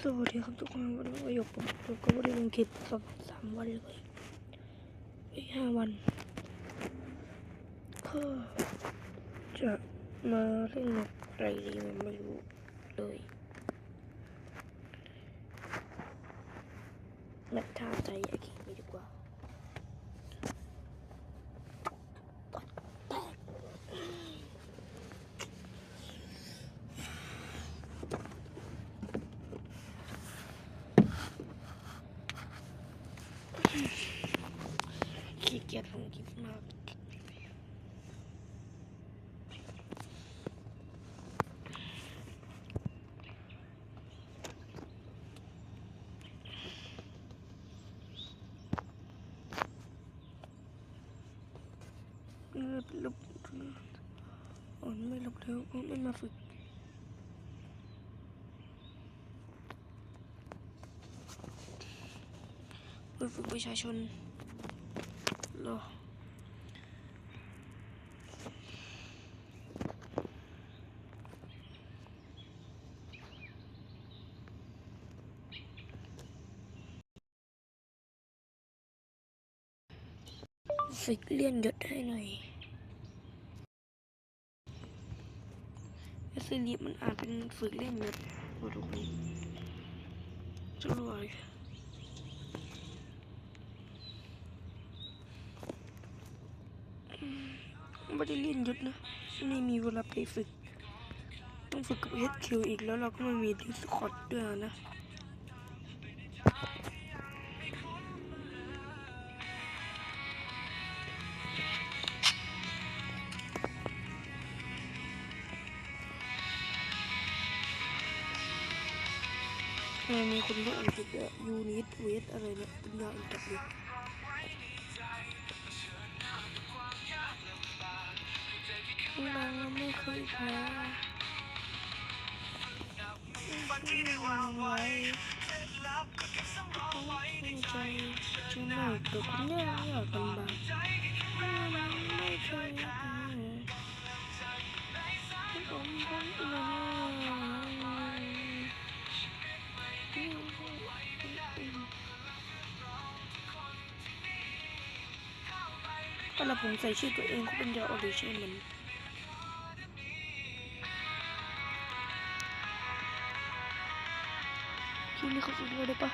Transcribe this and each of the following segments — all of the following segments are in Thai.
สวัสดีครับทุกคนวันนี้มาอยู่กับผมก็ไม่ได้ลงคลิปสักสามวันเลยอีกห้าวันก็จะมาเล่นอะไรดีมันไม่รู้เลยนักท่าใจอ้ขี้นี้ดีกว่าแตก ขี้เกียจลงคลิปมาก เออลบอ๋อไม่ลบแล้วเพ ไม่มาฝึกไปเลี่ยนยศให้หน่อยสิริมันอาจเป็นฝึกเล่นยศโอ้ทุกคนจะรวยไม่ได้เล่นยศนะไม่มีเวลาไปฝึก ต้องฝึกกับเฮดคิวอีกแล้วเราก็ไม่มีดิสคอร์ดด้วยนะ ทำไมมีคนพูดอังกฤษเยอะยูนิตเวสอะไรเนี่ยเป็นยาอังกฤษเลยเราไม่เคยแพ้ไม่วางไว้ไม่ใจจะไม่ตกแน่ยากกันบ้าง แต่ละผมใส่ชื่อตัวเองก็เป็นยวออริจินมันที่นี่เขาสุดเลยได้ปะ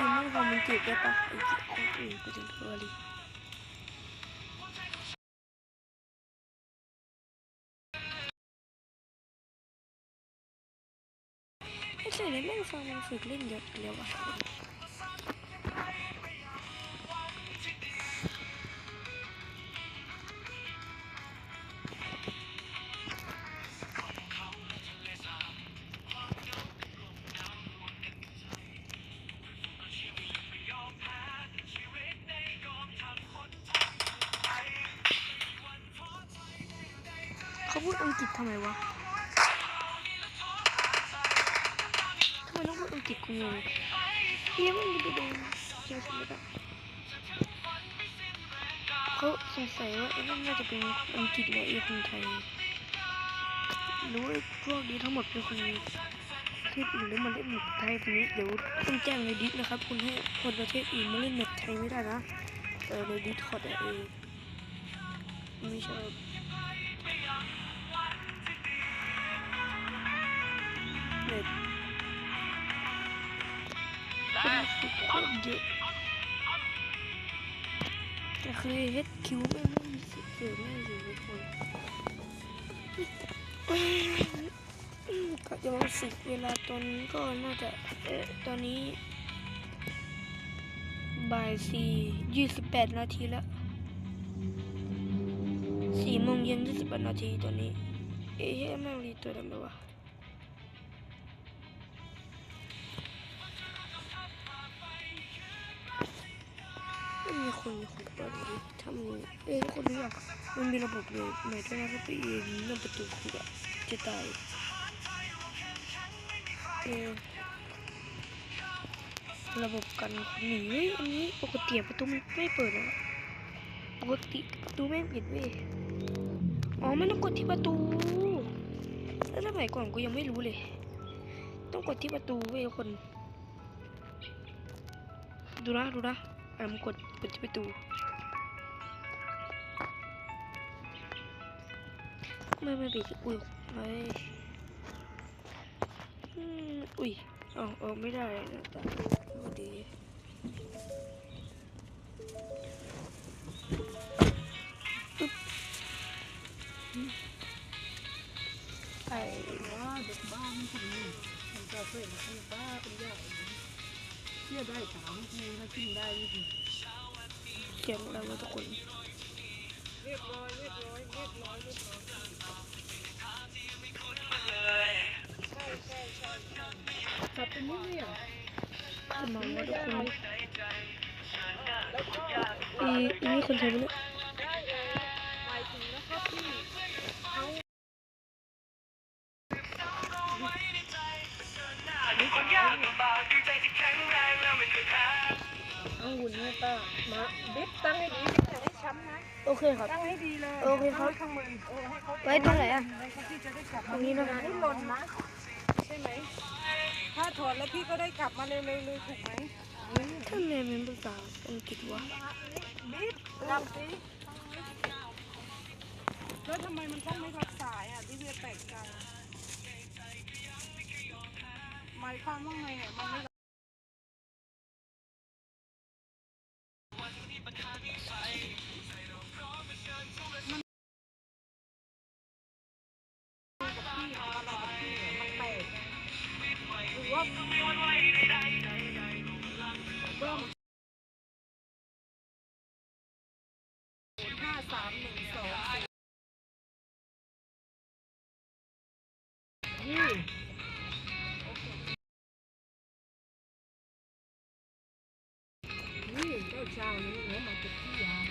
ฮ้ยไอ้สิ่งนี้มันโรแมนติกได้ปะไอ้คนอื่นก็จะเกลียดไอ้สิ่งนี้แม่งฟังมันฝึกเล่นเยอะแล้วอะ กฤษทำไมวะทำไมต้องพูดอังกฤษกูงงเฮียมันจะไปโดนเจอสมิธอะเขาสงสัยว่าไอ้นั่นน่าจะเป็นอังกฤษและไอ้คนไทยรือว่าไอ้พวกนี้ทั้งหมดเป็นคนประเทศอื่นแล้วมาเล่นแมปไทยทีนี้เดี๋ยวต้องแจ้งในดิสนะครับ คุณให้คนประเทศอื่นมาเล่นแมปไทยไม่ได้นะเออในดิสคอร์ดเองไม่ช เยอะแต่คือเฮ็ดคิวไม่ไม่มีสิทธิ์เกิดแน่เลยทุกคนก็จะมาฝึกเวลาตอนนี้ก็น่าจะเออตอนนี้บ่ายสี่ยี่สิบแปดนาทีแล้วสี่โมงเย็นยี่สิบแปดนาทีตอนนี้ เอ๊ะแม่งรีตัวทำไมวะ รู้เอ้ยทุกคนรู้ยังมันมีระบบเลยหมายถึงว่าถ้าไปเองนั่งประตูคุกอะจะตายเออระบบกันหนีเฮ้ยอันนี้ปกติประตูมันไม่เปิดนะปกติประตูไม่ปิดเว้ยอ๋อไม่ต้องกดที่ประตูแล้วสมัยก่อนกูยังไม่รู้เลย ต้องกดที่ประตูเว้ยทุกคน ดูนะดูนะอะมึงกดกดที่ประตู ไม่ไม่ปิดอุ้ยเฮ้ยอืมอุ้ยเอาเอาไม่ได้นะแต่ดีปึ๊บไอ้ว่าเด็กบ้านคนนี้มันจะเคยมาเป็นบ้าเป็นใหญ่เชื่อได้สามทีถ้าขึ้นได้นี่คือเสียงอะไรวทุกคน รียบร้อยเรียบร้อยเรียบร้อยเรียบร้อยใช่ใช่ใช่ขับเป็นนี่เนี่ยสมองว่าทุกคนแล้วก็อีอีนี่คนใช้ไมเนี่ยได้เลยหมายถึงนะครับพี่เขาเอาหุ่นเนี่ป้ามาบิ๊กตั้งให้ดีบิ๊กอย่าให้ ช้ำนะโอเคครับ ตั้งให้ดีเลยโอเคครับ ตั้งไว้ข้างบนเออให้เขาไว้ตรงไหนอะไว้เขาที่จะได้กลับตรงนี้นะคะ ไม่หล่นนะใช่ไหมถ้าถอดแล้วพี่ก็ได้กลับมาเร็วๆเลยถูกไหมอืมทำไมมันภาษาอังกฤษวะบิ๊กกลับสิแล้วทำไมมันต้องไม่รับสายอะที่เวียแปลกใจหมายความว่าไงอะมันไม่ สามหนึ่งสองสี่อืมนี่เจ้าชายนี่หัวมาจากที่ยา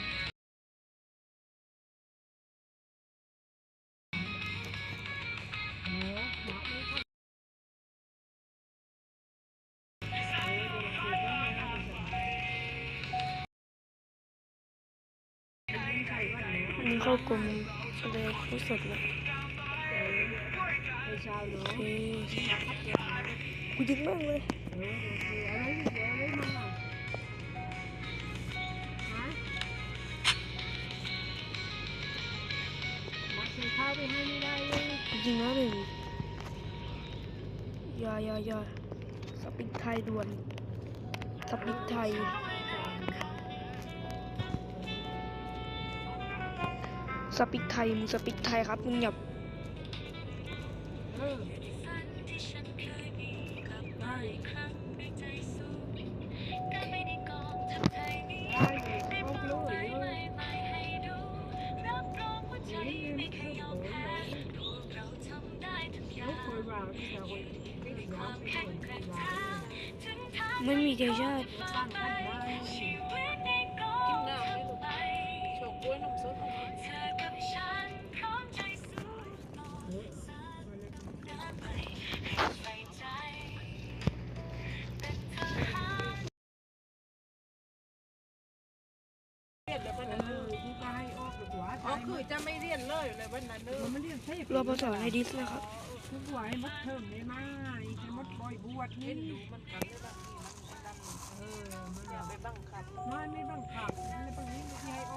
เข้ากลมแสดงเขาสดแล้วไปเช้าเนาะโอเคกูยิงมากเลยเอออะไรเดี๋ยวอะไรมาฮะมาซื้อข้าวไปให้ไม่ได้เลยกูยิงแล้วหนึ่งอยาอยาอยาสปิกไทยด่วนสปิกไทย สปิกไทยมึงสปิกไทยครับมึงอย่าไม่ม่เคยวางที่จะครวางไม่มีใชาติ นเลยวันนั้นเลยที่ก็ให้ออกหรือว่าอ๋อคือจะไม่เรียนเลยเลยวันนั้นเลยไม่เรียนเทพรอภาษาในดิสนะครับทุกวันมัดเทอมได้ไหมให้มัดบ่อยบวชนี่ดูมันกันได้บ้างเออมันอย่าไปบังคับไม่ไม่บังคับในบางนี้ที่ให้ออก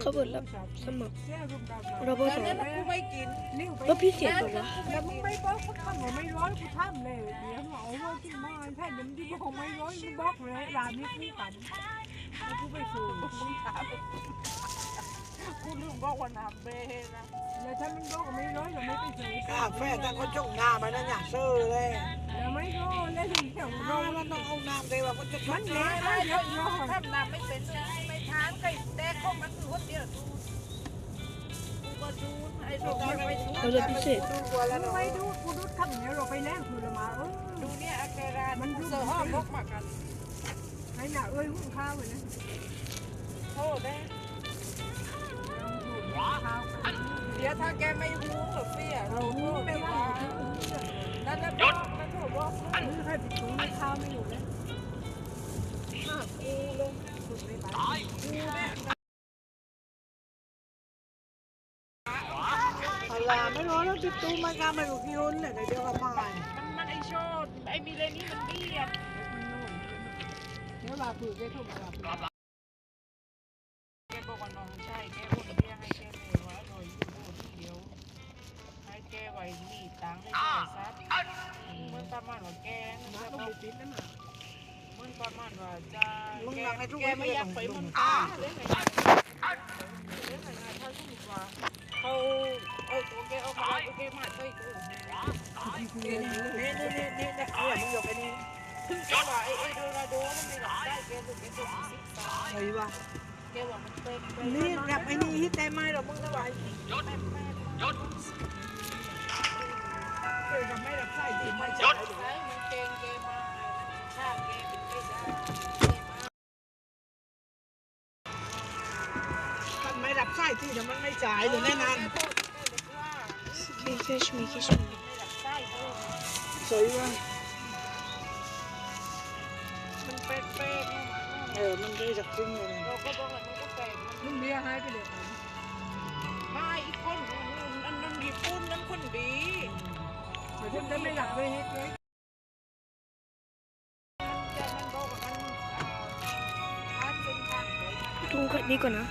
เขาเปิดรับสมัครรปสแล้วกูไม่กินแล้วพี่เสียก่อนวะแล้วมึงไม่บอกกูทำว่าไม่ร้อยกูทำเลยเดี๋ยวหมอว่ากินมาแผ่นมันที่บอกไม่ร้อยมึงบอกเลยร้านนี้คู่กันแล้วกูไปสู่มึงถามกูลืมบอกว่าน้ำเบนะแล้วถ้ามันบอกว่าไม่ร้อยเราไม่ไปสู่กาแฟแต่ก็จงหน้ามานั่นอย่าเซ่อเลยแล้วไม่รู้แล้วถึงเดี๋ยวน้เรามันต้องเอาน้ำเลยว่ามันจะชมันนเละน้ำไม่เยอะยอดทำน้ำไม่เป็นไม่ เดียวดูกูก็ดูไอ้ดูไม่ดูเขาจะพิเศษดูว่าแล้วไม่ดูกูดูทำเนี้ยเราไปแรงคือละมาเออดูเนี่ยอาการมันเสือห้อมกมากันไอ้หน่าเอ้ยหุ้นข้าวเลยนะโทษนะข้าวเดี๋ยวถ้าแกไม่หูหรือเปี้ยเราหุ้พูนดไม่ว่าว่านั่นนั่นนั่นถูกบอกซื้อให้ปิดถุงข้าวไม่อยู่เลย อะไรไม่รู้แล้วติดตู้มันก็ไม่รู้กี่หุ่นเลยเดี๋ยวก็มามันมันไอโชดไอมีเลนี่มันเบี้ยเดี๋ยวลาผืนได้ทุกเวลาแกบอกว่าน้องใช่แกคนเบี้ยให้แกเลยว่าอร่อยอยู่โบที่เดียวให้แกไว้มีตังค์ให้แกซัดเหมือนประมาณว่าแกมาจะต้องบอกมีติดนะมามันประมาณว่าจะแกแกไม่อยากไปเมันตาเรื่องไงเรื่องไงถ้าสมมติว่า เขาเอาตัวแกออกมาแล้วแกมาใส่กูแน่นี่นี่นี่นี่เนี่ยเนี่ยมึงยกไอ้นี่ถึงแกว่าไอ้ไอ้โดราโดมันไม่หลับได้แกถูกแกตัวสิบสามเฮ้ยวะแกว่ามันเป็นนี่กับไอ้นี่ฮิตได้ไหมหรอมึงนะวะแม่แม่เกิดกับไม่รับใส่ดีไม่ยใช่ศมันเก่งแกมาชาติแกเป็นไม่ได้ ที่เดี๋ยวมันไม่จ่ายอยู่แน่นอนมีแค่ชมีแค่ชมีสวยวะมันเป็นเป็นเออ มันได้จากครึ่งเลยเราก็บอกว่ามันก็เป็นมึงเบี้ยหายไปเลยมาอีกคนนั่นนั่นญี่ปุ่นนั่นคนดีเดี๋ยวจะไม่หลับไปเฮ็ดเลยมันจะมันบอกว่ามันอ่าทานเป็นทางเลยดูแค่นี้ก่อนนะ